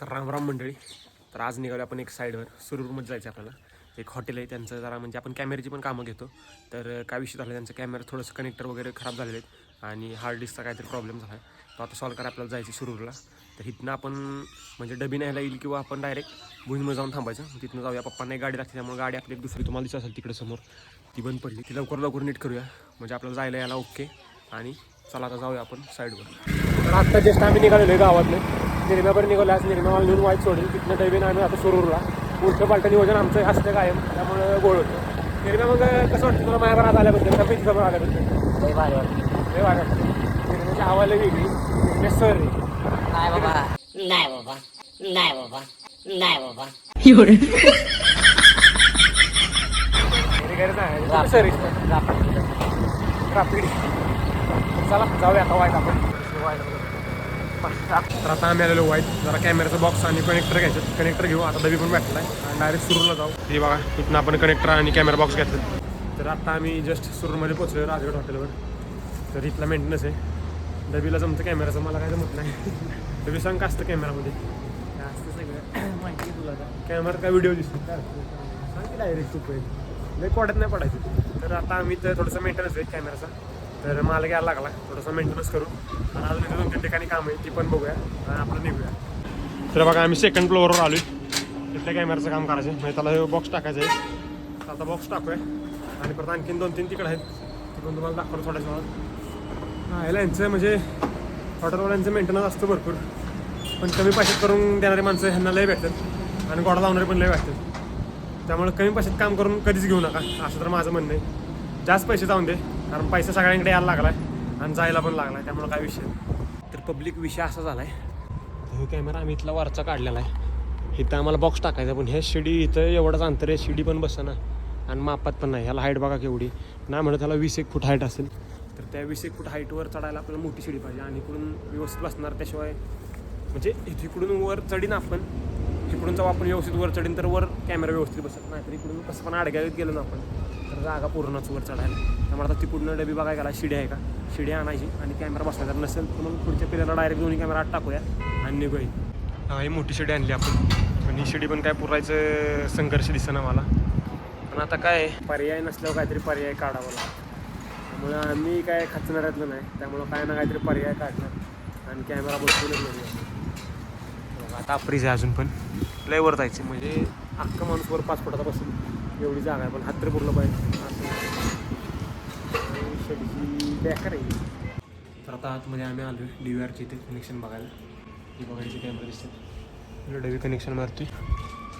तर रामराम मंडळी तर आज निघालो आपण एक साईडवर सुरूरमध्ये जायचं आपल्याला. एक हॉटेल आहे त्यांचं जरा म्हणजे आपण कॅमेऱ्याची पण कामं घेतो. तर काय विषय झाला त्यांचं कॅमेरा थोडंसं कनेक्टर वगैरे खराब झालेले आहेत. आणि हार्ड डिस्कचा काहीतरी प्रॉब्लेम झाला. आहे तो आता सॉल्व करा आपल्याला जायचं सुरूरला. तर इथनं आपण म्हणजे डबी न्यायला येईल किंवा आपण डायरेक्ट भुजमध्ये जाऊन थांबायचं. तिथनं जाऊया. पप्पांना एक गाडी लागते त्यामुळे गाडी आपली एक दुसरी तुम्हाला दिसत असेल तिकडे समोर. ती बंद पडली. ती लवकर लवकर नीट करूया. म्हणजे आपल्याला जायला यायला ओके आणि चला आता जाऊया आपण साईडवर तर आत्ता जस्ट आम्ही निघालेलो आहे गावातनं. निर्म्यापर्यंत निघालो आज निर्म्याला नेऊन वाईट सोडेल तिथनं डबीन आम्ही आता सुरूरला उलटं पालटं नियोजन आमचं असतं कायम त्यामुळे गोळ होतं निर्म्या मग कसं वाटतं तुला माझ्या घरात आल्याबद्दल? का समोर आल्याबद्दल? लय भारी वाटलं हे वाटत. निर्म्याची हवाला वेगळी निर्म्या सर आहे नाही बाबा. नाही बाबा. नाही बाबा. नाही बाबा. नाही. Sir rapid. चला जाऊया आता वाईट आपण. तर आता आम्ही आलेलो वाईट जरा कॅमेराचा बॉक्स आणि कनेक्टर घ्यायचं. कनेक्टर घेऊ. आता दबी पण भेटला आहे आणि डायरेक्ट सुरूला जाऊ. हे बघा तिथून आपण कनेक्टर आणि कॅमेरा बॉक्स घेतलं. तर आता आम्ही जस्ट सुरूमध्ये पोहोचलो राजगड हॉटेलवर तर इथला मेंटेनन्स आहे. दबीला जमतं कॅमेराचं मला काय जमत नाही. दबी सांग का असतं कॅमेरामध्ये असतं सगळं. माहिती तुला. कॅमेरा काय व्हिडिओ दिसतो सांग की डायरेक्ट तू पहिले लई कोड्यात नाही पडायचं. तर आता आम्ही तर थोडंसं मेंटेनन्स आहे कॅमेराचा तर मला घ्यायला लागला. थोडंसं मेंटेनन्स करू. आणि अजून इथे दोन तीन ठिकाणी काम आहे ती पण बघूया. आणि आपलं निघूया. तर बघा आम्ही सेकंड फ्लोअरवर आलो तिथल्या कॅमेराचं काम करायचं आहे म्हणजे त्याला बॉक्स टाकायचं आहे. तर आता बॉक्स टाकूया. आणि परत आणखीन दोन तीन तिकडं आहेत. तिकडून तुम्हाला दाखवतो थोड्याच वेळात. हां याला यांचं म्हणजे हॉटेलवाल्यांचं मेंटेनन्स असतं भरपूर. पण कमी पैशात करून देणारे माणसं ह्यांना लय भेटतात. आणि गोडा लावणारे पण लय भेटतात. त्यामुळे कमी पैशात काम करून कधीच घेऊ नका. असं तर माझं म्हणणं आहे. जास्त पैसे जाऊन दे. कारण पैसा सगळ्यांकडे यायला लागला आहे आणि जायला पण लागला आहे त्यामुळे काय विषय तर पब्लिक विषय असा झाला आहे तो कॅमेरा आम्ही इथला वरचा काढलेला आहे. इथं आम्हाला बॉक्स टाकायचा पण ह्या शिडी इथं एवढंच अंतर आहे शिडी पण बसना आणि मापात पण नाही. ह्याला हाईट बघा केवढी. नाही म्हणत त्याला वीस एक फूट हाईट असेल. तर त्या वीस एक फूट हाईटवर चढायला आपल्याला मोठी शिडी पाहिजे आणि इकडून व्यवस्थित बसणार त्याशिवाय म्हणजे इकडून वर चढीन आपण. इकडून जाऊ आपण व्यवस्थित वर चढीन तर वर कॅमेरा व्यवस्थित बसत नाही तर इकडून कसं पण आडग्यात गेलो ना आपण. तर जागा पूर्णच वर चढायला. त्यामुळे आता तिकडून डबी बघायला गेला शिडी आहे का? शिडी आणायची आणि कॅमेरा जर नसेल तर मग पुढच्या पिरियडला डायरेक्ट दोन्ही कॅमेरा आत टाकूया आणि निघूया. हा ही मोठी शिडी आणली आपण. आणि ही शिडी पण काय पुरायचं संघर्ष दिसतं मला. पण आता काय पर्याय नसल्यावर काहीतरी पर्याय काढावा लागतो. त्यामुळं आम्ही काय खचणाऱ्यातलं नाही. त्यामुळं काय ना काहीतरी पर्याय काढणार. आणि कॅमेरा बसवूनच नाही बघा, आता अप्रीज आहे अजून पण. लय वर जायचं म्हणजे अख्खा माणूस वर पाच फुटाचा बसून एवढी जागा आहे पण हात तरी पुरलं पाहिजे. असं. आणि शेडची बेकार आहे तर आता आतमध्ये आम्ही आलो डी व्ही आरची इथे कनेक्शन बघायला. ही बघायची कॅमेरा दिसतात डबी कनेक्शन मारतोय.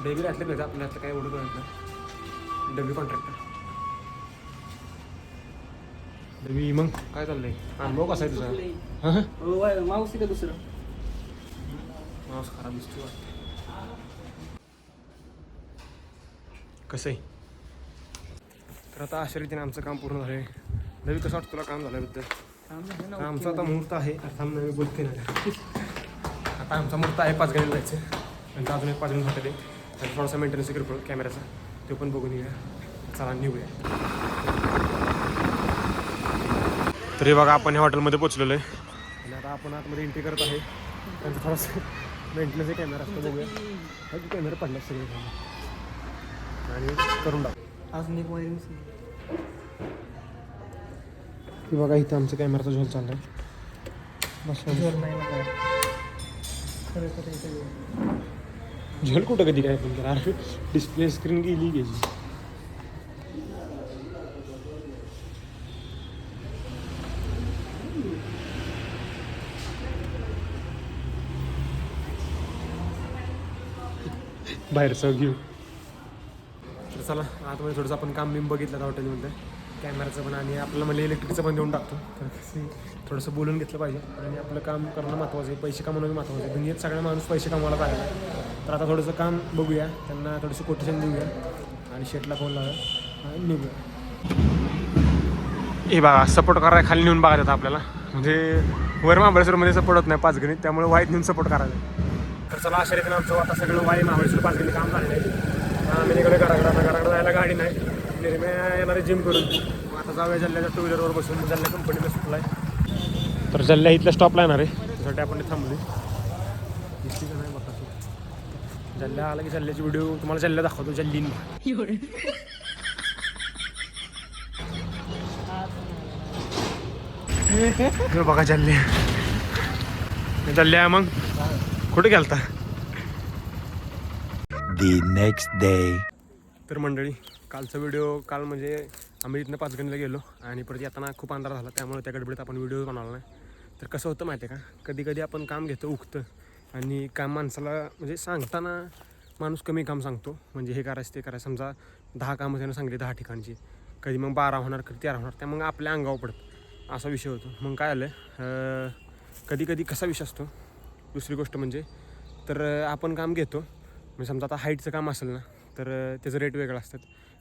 डबी घातलं पाहिजे आपल्या हातलं काय एवढं कळत नाही. डबी कॉन्ट्रॅक्टर डबी मग? काय चाललंय? अनुभव कसा आहे तुझा? हां? माऊस आहे का दुसरं? माऊस खराब दिसतो वाटतं. कसं आहे? तर आता अशा रीतीने आमचं काम पूर्ण झालं आहे नवी कसं वाटतं तुला काम झाल्याबद्दल? आमचा आता मुहूर्त आहे. आता नवी बोलते ना आता आमचा मुहूर्त आहे पाच गाडीला जायचं. आणि अजून एक पाच हॉटेल आहे आणि थोडासा मेंटेनन्स किरकोळ कॅमेराचा तो पण बघून येऊया. चला निघूया. तर बघा आपण ह्या हॉटेलमध्ये पोचलेलो आहे. आणि आता आपण आतमध्ये एंट्री करत आहे. त्यांचं थोडंसं मेंटेनन्स कॅमेरा असतो बघूया. कॅमेरा पडला सगळे आणि करून टाकू. बघा इथं आमचा कॅमेराचा झोल चालला आहे बस नाही. झोल कुठं कधी काय पण करा. डिस्प्ले स्क्रीन गेली गेली बाहेरचं घेऊ. चला आतमध्ये थोडंसं आपण काम बिम बघितलं आता हॉटेलमध्ये. कॅमेराचं पण आणि आपल्याला म्हणजे इलेक्ट्रिकचं पण देऊन टाकतो. तर कसं थोडंसं बोलून घेतलं पाहिजे आणि आपलं काम करणं महत्त्वाचं आहे पैसे कमावणं महत्त्वाचं आहे. म्हणजे दुनियेत सगळ्या माणूस पैसे कमवायला पाहिजे तर आता थोडंसं काम बघूया त्यांना थोडंसं कोटेशन देऊया आणि शेटला फोन लावूया आणि निघूया. हे बघा सपोर्ट करायला खाली नेऊन बघायचं आपल्याला. म्हणजे वर महाबळेश्वरमध्ये सपोर्ट होत नाही पाच गणित त्यामुळे वाईट नेऊन सपोर्ट करायचा. तर चला अशा रीतीने आमचं आता सगळं वाई महाबळेश्वर पाच गणित काम झालेलं आहे. आम्ही निघालो घराकडे घराकडे जायला गाडी नाही. निर्म्या येणारे जिम करून मग आता जाऊया जल्ल्याच्या टू व्हीलरवर बसून. जल्ल्या कंपनीला सुटला आहे तर जल्ल्या इथल्या स्टॉपला येणार आहे. त्यासाठी आपण थांबली नाही जल्ल्या आला की जल्ल्याची व्हिडिओ तुम्हाला जल्ल्या दाखवतो. जल्लीन. बघा जल्ल्या. जल्ल्या मग कुठे गेलता? The next day. तर मंडळी कालचा व्हिडिओ काल म्हणजे आम्ही इथनं पाचगणीला गेलो आणि परत येताना खूप अंधार झाला त्यामुळे त्या गडबडीत आपण व्हिडिओ बनवला नाही. तर कसं होतं माहिती आहे का? कधी कधी आपण काम घेतो उगतं आणि काम माणसाला म्हणजे सांगताना माणूस कमी काम सांगतो. म्हणजे हे करायचं ते करायचं. समजा दहा कामं त्यानं सांगली दहा ठिकाणची. कधी मग बारा होणार कधी तेरा होणार त्या मग आपल्या अंगावर पडत. असा विषय होतो. मग काय आलं? कधी कधी कसा विषय असतो? दुसरी गोष्ट म्हणजे तर आपण काम घेतो म्हणजे समजा आता हाईटचं काम असेल ना तर त्याचं रेट वेगळं असतात.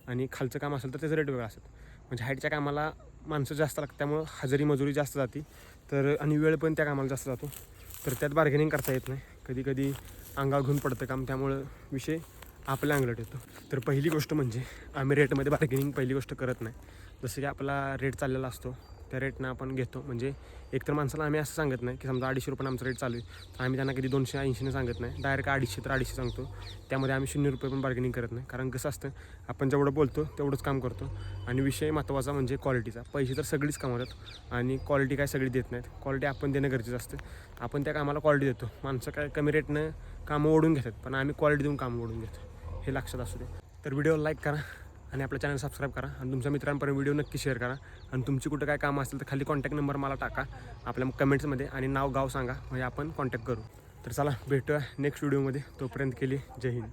आणि खालचं काम असेल तर त्याचं रेट वेगळं असतात. म्हणजे हाईटच्या कामाला माणसं जास्त लागतात त्यामुळं हजेरी मजुरी जास्त जाते. तर आणि वेळ पण त्या कामाला जास्त जातो. तर त्यात बार्गेनिंग करता येत नाही. कधी कधी अंगावर घेऊन पडतं काम त्यामुळं विषय आपल्या अंगलट येतो. तर पहिली गोष्ट म्हणजे आम्ही रेटमध्ये बार्गेनिंग पहिली गोष्ट करत नाही. जसं की आपला रेट चाललेला असतो. त्या रेटनं आपण घेतो. म्हणजे एकतर माणसाला आम्ही असं सांगत नाही की समजा अडीचशे रुपये आमचा रेट चालू आहे. तर आम्ही त्यांना कधी दोनशे ऐंशीने सांगत नाही. डायरेक्ट अडीचशे तर अडीचशे सांगतो. त्यामध्ये आम्ही शून्य रुपये पण बार्गेनिंग करत नाही. कारण कसं असतं आपण जेवढं बोलतो तेवढंच काम करतो. आणि विषय महत्त्वाचा म्हणजे क्वालिटीचा पैसे तर सगळीच कामवतात. आणि क्वालिटी काय सगळी देत नाहीत. क्वालिटी आपण देणं गरजेचं असतं. आपण त्या कामाला क्वालिटी देतो. माणसं काय कमी रेटनं कामं ओढून घेतात. पण आम्ही क्वालिटी देऊन कामं ओढून घेतो. हे लक्षात असू दे. तर व्हिडिओ लाईक करा. आणि आपल्या चॅनल सबस्क्राईब करा आणि तुमच्या मित्रांपर्यंत व्हिडिओ नक्की शेअर करा. आणि तुमची कुठं काय कामं असेल तर खाली कॉन्टॅक्ट नंबर मला टाका. आपल्या कमेंट्समध्ये आणि नाव गाव सांगा. म्हणजे आपण कॉन्टॅक्ट करू. तर चला भेटूया नेक्स्ट व्हिडिओमध्ये तोपर्यंत केली जय हिंद.